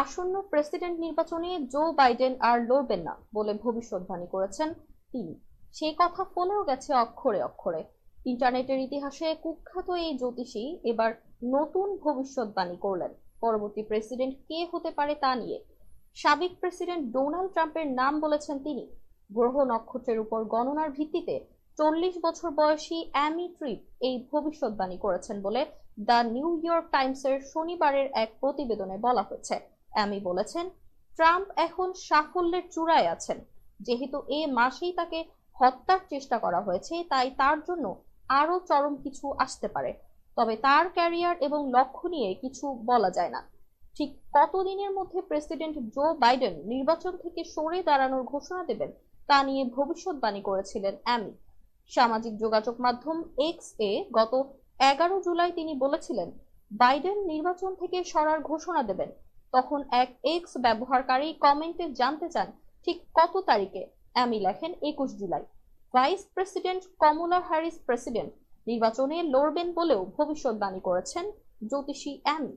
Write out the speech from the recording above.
আসন্ন প্রেসিডেন্ট নির্বাচনে Joe Biden আর লড়বেন না বলে ভবিষ্যৎবাণী করেছেন তিনি। সেই কথা ফলেও গেছে অক্ষরে অক্ষরে। ইন্টারনেটের ইতিহাসে কুখ্যাত এই জ্যোতিষী এবার নতুন ভবিষ্যৎবাণী করলেন। পরবর্তী প্রেসিডেন্ট কে হতে পারে তা নিয়ে। সাবেক প্রেসিডেন্ট ডোনাল্ড ট্রাম্পের নাম বলেছেন তিনি। গ্রহ নক্ষত্রের উপর গণনার ভিত্তিতে চল্লিশ বছর বয়সী অ্যামি ট্রিপ এই ভবিষ্যৎবাণী করেছেন বলে দ্য নিউ ইয়র্ক টাইমসের শনিবারের এক প্রতিবেদনে বলা হয়েছে। অ্যামি বলেছেন, ট্রাম্প এখন সাফল্যের চূড়ায় আছেন। যেহেতু এ মাসেই তাকে হত্যার চেষ্টা করা হয়েছে, তাই তার জন্য আরও চরম কিছু আসতে পারে। তবে তার ক্যারিয়ার এবং লক্ষ্য নিয়ে কিছু বলা যায় না। ঠিক কতদিনের মধ্যে প্রেসিডেন্ট জো বাইডেন নির্বাচন থেকে সরে দাঁড়ানোর ঘোষণা দেবেন, তা নিয়ে ভবিষ্যৎবাণী করেছিলেন অ্যামি। সামাজিক যোগাযোগ মাধ্যম এক্স এ গত এগারো জুলাই তিনি বলেছিলেন, বাইডেন নির্বাচন থেকে সরার ঘোষণা দেবেন। তখন এক এক্স ব্যবহারকারী কমেন্টে জানতে চান, ঠিক কত তারিখে? অ্যামি লেখেন একুশ July. Vice president Kamala Harris president নির্বাচনে লড়বেন বলেও ভবিষ্যৎবাণী করেছেন জ্যোতিষী অ্যামি